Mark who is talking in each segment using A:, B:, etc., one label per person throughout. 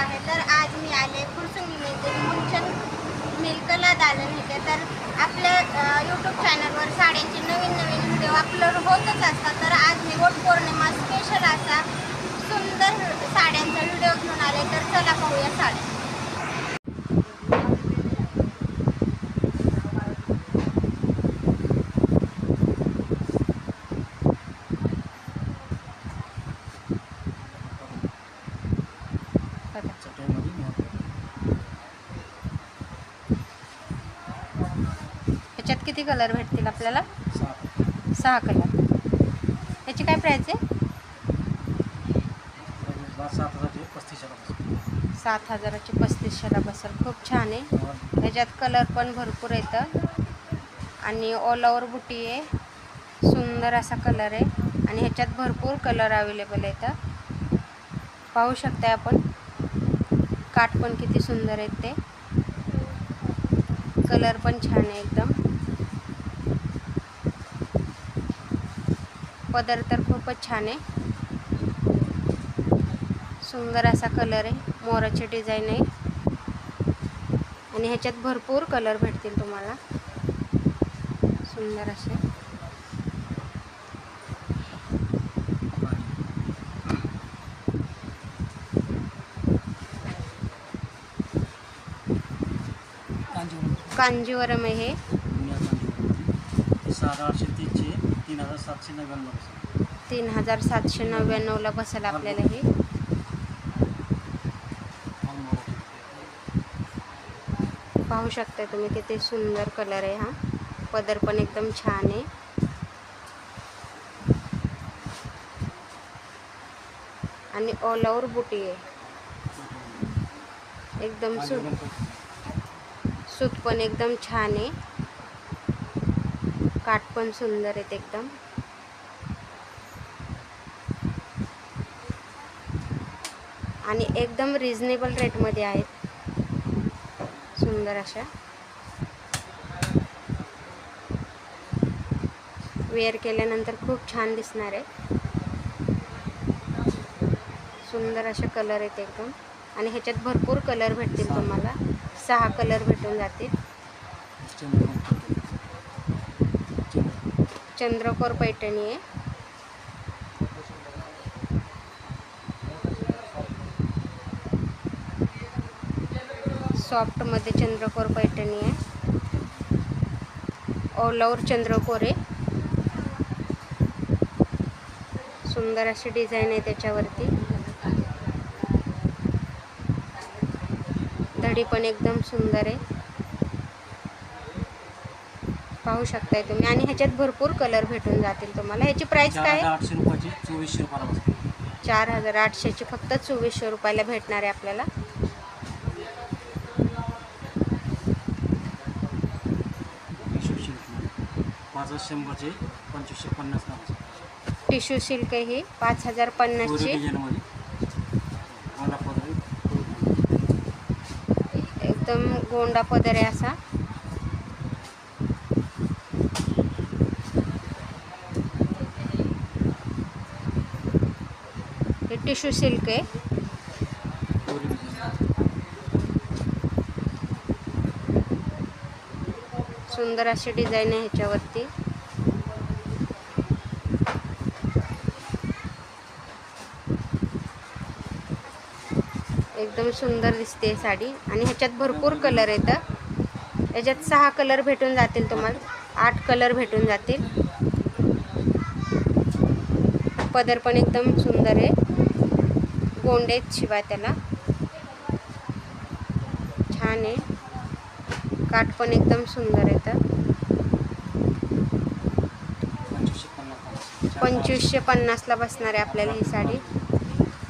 A: आहे. तर आज मी आले फुरसुंगीमध्ये मुंचन मिल्कला दालन इथे. तर आपल्या यूट्यूब चॅनलवर साड्यांचे नवीन नवीन व्हिडिओ अपलोड होतच असतात. तर आज मी वट पौर्णिमा स्पेशल असा सुंदर साड्यांचा व्हिडिओ घेऊन आले. तर चला पाहूया साड्या
B: चटईमध्ये मोहर.
C: ह्याच्यात किती कलर भेटतील आपल्याला?
B: सहा.
C: कलर. ह्याची काय प्राईस आहे?
B: सात हजारचे पस्तीसशेला बसेल.
C: खूप छान आहे.
B: मोहर.
C: ह्याच्यात कलर पण भरपूर येतं. आणि ऑल ओव्हर बुटी आहे. सुंदर असा कलर आहे. आणि ह्याच्यात भरपूर कलर अवेलेबल येतं. पाहू शकता आपण. काठ पण किती सुंदर आहेत ते. कलर पण छान आहे एकदम. पदर तर खूपच छान आहे. सुंदर असा कलर आहे. मोराची डिझाईन आहे. आणि ह्याच्यात भरपूर कलर भेटतील तुम्हाला. सुंदर असे.
B: कांजीवरम.
C: आहे हे.
B: तीन हजार सातशे नव्याण्णव बसेल.
C: तीन हजार सातशे नव्याण्णवला बसेल आपल्याला हे. पाहू शकता तुम्ही किती सुंदर कलर आहे हा पदर पण एकदम छान आहे आणि ऑल ओव्हर बुटी आहे एकदम सूत. सूत पण एकदम छान आहे काठ पण सुंदर आहेत एकदम. आणि एकदम रिजनेबल रेटमध्ये आहेत. सुंदर अशा. वेअर केल्यानंतर खूप छान दिसणार आहे. सुंदर असे कलर आहेत एकदम. आणि ह्याच्यात भरपूर कलर भेटतील तुम्हाला. सहा कलर भेटून जातील.
B: चंद्रकोर
C: पैठणी आहे. सॉफ्टमध्ये चंद्रकोर पैठणी आहे. ऑल ओव्हर चंद्रकोर आहे. सुंदर अशी डिझाईन आहे त्याच्यावरती. धडी पण एकदम सुंदर आहे. पाहू शकताय तुम्ही. आणि ह्याच्यात भरपूर कलर भेटून जातील तुम्हाला. ह्याची प्राइस काय?
B: आठशे रुपयाचे चोवीसशे रुपयाला.
C: चार हजार आठशेची फक्त चोवीसशे रुपयाला भेटणार आहे आपल्याला.
B: शंभरचे पंचवीसशे पन्नासला बसेल.
C: टिश्यू सिल्क ही. पाच हजार पन्नासची. एकदम गोंडा पदर आहे असा. टिश्यू सिल्क आहे. सुंदर अशी डिझाईन आहे ह्याच्यावरती. एकदम सुंदर दिसते साडी. आणि ह्याच्यात भरपूर कलर येतं याच्यात सहा कलर भेटून जातील तुम्हाला. आठ कलर भेटून जातील. पदर पण एकदम सुंदर आहे. गोंडे आहेत शिवाय त्याला. छान आहे. काठ पण एकदम सुंदर येतं
B: पंचवीसशे
C: पन्नासला बसणार आहे आपल्याला ही साडी.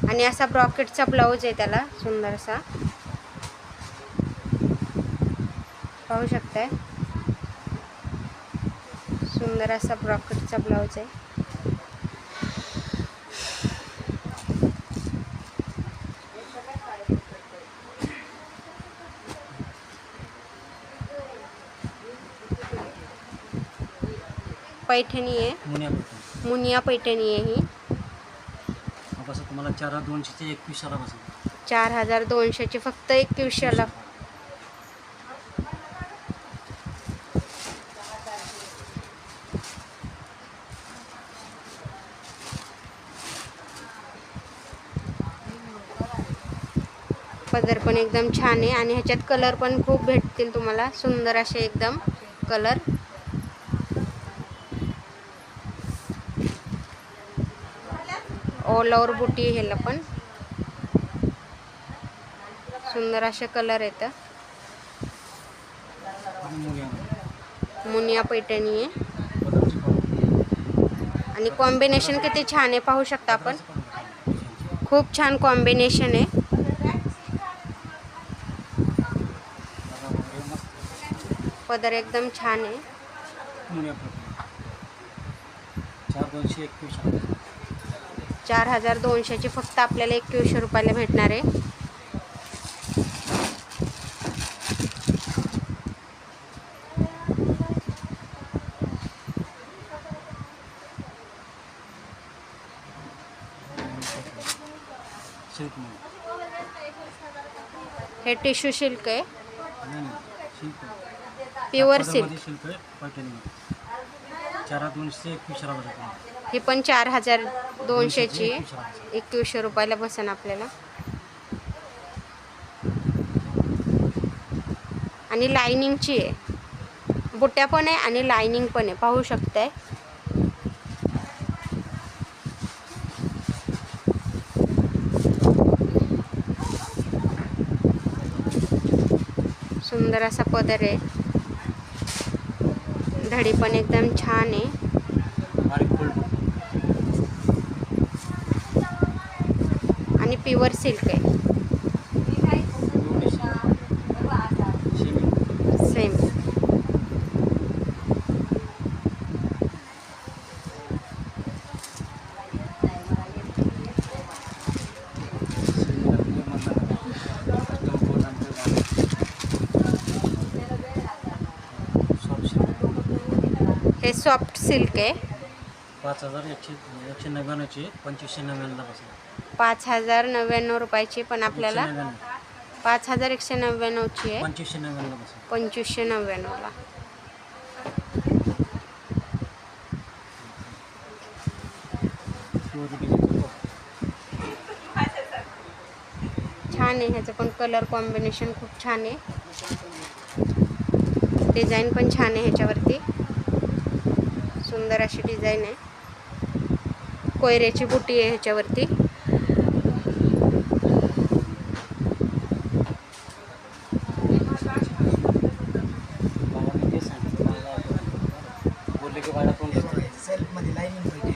C: आणि असा ब्रॉकेटचा ब्लाऊज आहे त्याला सुंदर असा पाहू शकताय? सुंदर असा ब्रॉकेटचा ब्लाऊज आहे. पैठणी आहे.
B: मुनिया
C: मुनिया पैठणी आहे ही.
B: कसं तुम्हाला चार हजार दोनशे ते एकवीसशेला बसेल
C: चार हजार दोनशेची फक्त एकवीसशेला पदर पण एकदम छान आहे आणि ह्याच्यात कलर पण खूप भेटतील तुम्हाला. सुंदर असे एकदम कलर. ऑल ओव्हर बुटी ह्याला पण. सुंदर असे कलर येतं. मुनिया पैठणी आहे. आणि कॉम्बिनेशन किती छान आहे पाहू शकता आपण. खूप छान कॉम्बिनेशन आहे. पदर एकदम छान आहे.
B: चार एकवीस
C: हजार दोनशेची फक्त आपल्याला एकवीसशे रुपयाला भेटणार आहे. हे टिश्यू सिल्क आहे. प्युअर सिल्क
B: चार दोनशे एकवीसला बसत
C: ही पण चार हजार दोनशेची. आहे. एकवीसशे रुपयाला बसेन आपल्याला. आणि लायनिंगची आहे. बुट्या पण आहे आणि लायनिंग पण आहे. पाहू शकताय. सुंदर असा पदर आहे. धडी पण एकदम छान आहे. प्युअर सिल्क आहे. सेम हे सॉफ्ट सिल्क आहे.
B: पाच हजार एकशे एकशे नव्याण्णवचे पंचवीसशे नव्याण्णवला बसला.
C: पाच हजार नव्याण्णव रुपयाची पण आपल्याला
B: नव्याण्णव.
C: पाच हजार एकशे नव्याण्णवची आहे.
B: पंचवीसशे
C: पंचवीसशे नव्याण्णवला. छान आहे ह्याचं पण कलर कॉम्बिनेशन खूप छान आहे. डिझाईन पण छान आहे ह्याच्यावरती. सुंदर अशी डिझाईन आहे. कोयऱ्याची बुटी आहे ह्याच्यावरती
B: बाबा मी तेच सांगितलं मला बोलले की बाळा कोण घेतो
D: सेल्फमध्ये लाईनिंग पाहिजे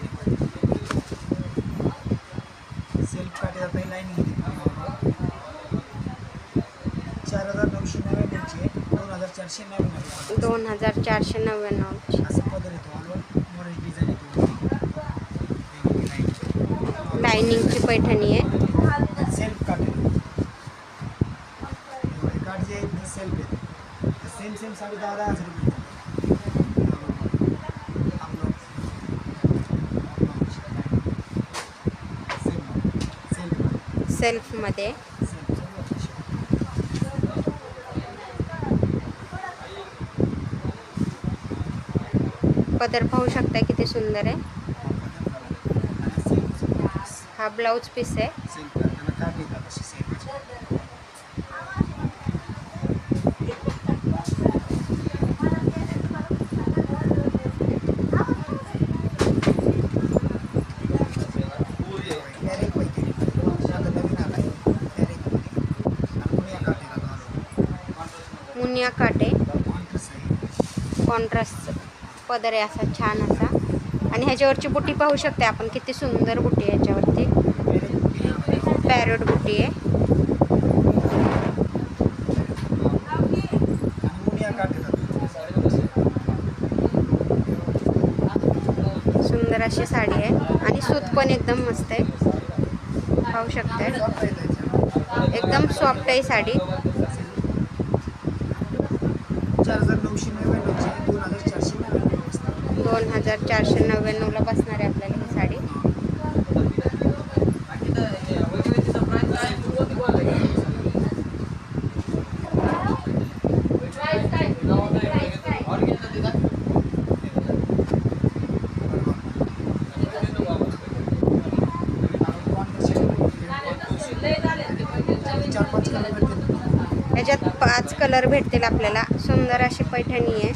D: सेल्फ काढे जाता लाईनिंग चार हजार नऊशे नव्याण्णवचे दोन हजार चारशे नव्याण्णव
C: दोन हजार चारशे नव्याण्णवची
D: असं पदर येतो ऑलवर मोरेज डिझाईन येतो
C: लायनिंगची पैठणी आहे.
D: सेल्फ जे आहेत सेम सेम साडे दहा दहा हजार रुपये सेल्फ
C: सेल्फमध्ये पदर पाहू शकता किती सुंदर आहे. हा ब्लाऊज पीस आहे. मुनिया काटे. कॉन्ट्रास्ट पदर आहे असा छान असा. आणि ह्याच्यावरची बुटी पाहू शकते आपण किती सुंदर बुटी आहे ह्याच्यावरती. पॅरोट बुटी आहे. सुंदर अशी साडी आहे. आणि सूत पण एकदम मस्त आहे. पाहू शकते एकदम सॉफ्ट आहे साडी.
D: चार हजार नऊशे नव्याण्णव दोन हजार
C: दोन हजार चारशे नव्याण्णवला बसणार आहे आपल्याला ही साडी. याच्यात पाच कलर भेटतील आपल्याला. सुंदर अशी पैठणी आहे.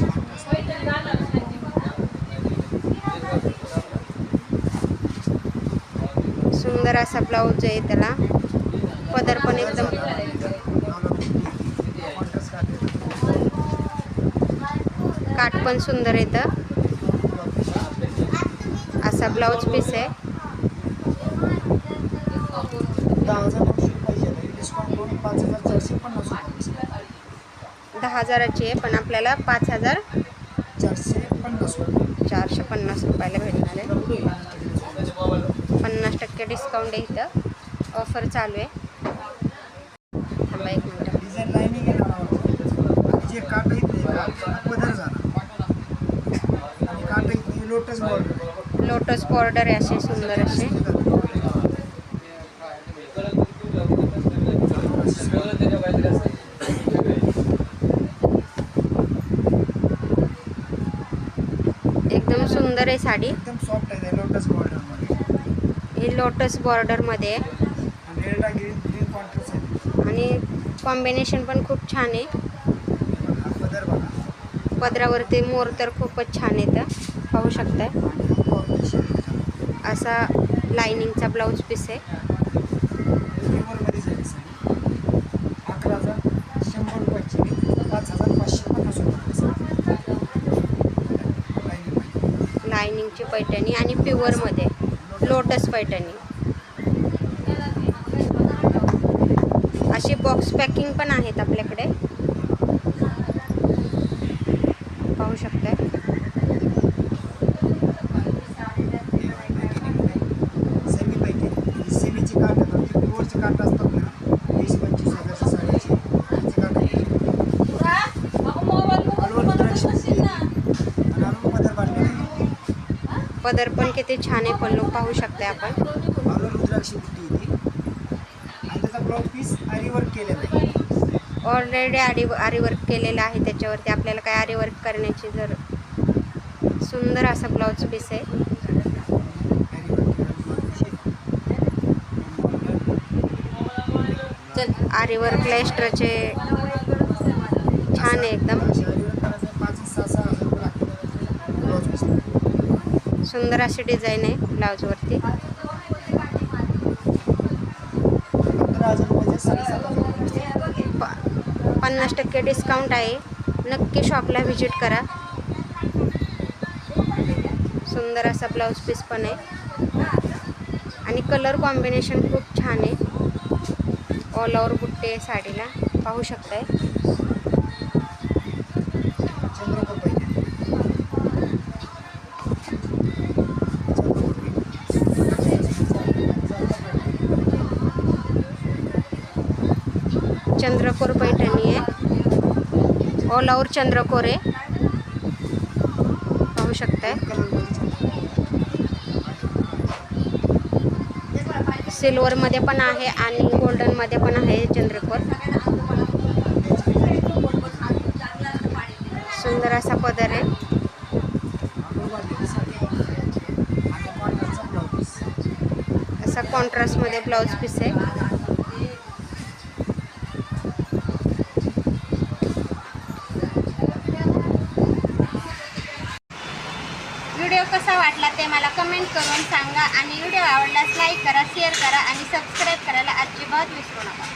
C: सुंदर असा ब्लाऊज आहे त्याला. पदर पण एकदम काठ पण सुंदर येतं असा ब्लाऊज पीस आहे.
D: दहा
C: हजाराची आहे पण आपल्याला पाच हजार
D: चारशे पन्नास
C: रुपयाला भेटणार आहे. पन्नास टक्के डिस्काउंट आहे इथं. ऑफर चालू आहे. थांबा एक मिनटं.
D: लोटस बॉर्डर
C: लोटस बॉर्डर आहे असे सुंदर असे. एकदम सुंदर आहे साडी.
D: एकदम सॉफ्ट आहे लोटस बॉर्डरमध्ये
C: हे लोटस बॉर्डरमध्ये आहे.
D: आणि
C: कॉम्बिनेशन पण खूप छान आहे. पदरावरती मोर तर खूपच छान येतं पाहू
D: शकता
C: असा लायनिंगचा ब्लाऊज पीस आहे. लायनिंगची पैठणी आणि प्युअरमध्ये लोटस पैठणी. अशी बॉक्स पॅकिंग पण आहेत आपल्याकडे. पाहू शकताय
D: सेमी पैकी सेमीची काट येतात ती प्युअरची काट असतात ना वीस पंचवीस हजारच्या साडीची त्याची काट येते अलवर द्राक्ष आणि अलवर पदर बांधलेली आहे.
C: पदर पण किती छान आहे पल्लू पाहू शकताय आपण.
D: आरीवर्क
C: ऑलरेडी आरी आरीवर्क केलेलं आहे. त्याच्यावरती आपल्याला काय आरीवर्क करण्याची जर सुंदर असा ब्लाऊज पीस आहे. आरीवर्कला एक्स्ट्राचे छान आहे एकदम
D: पाच सहा सहा हजार रुपये लागतात ब्लाऊज पीसला
C: सुंदर अशी डिझाईन आहे ब्लाऊजवरती. प पन्नास टक्के डिस्काउंट आहे. नक्की शॉपला व्हिजिट करा. सुंदर असा ब्लाऊज पीस पण आहे. आणि कलर कॉम्बिनेशन खूप छान आहे. ऑल ओव्हर बुट्टे आहे साडीला. पाहू शकताय. चंद्रकोर पैठणी आहे. ऑल ओव्हर चंद्रकोर आहे. पाहू शकताय. सिल्वरमध्ये पण आहे आणि गोल्डनमध्ये पण आहे चंद्रकोर. सुंदर असा पदर आहे. असा कॉन्ट्रास्टमध्ये ब्लाऊज पीस आहे.
A: मला कमेंट करून सांगा. आणि व्हिडिओ आवडल्यास लाईक करा शेअर करा आणि सबस्क्राईब करायला अजिबात विसरू नका.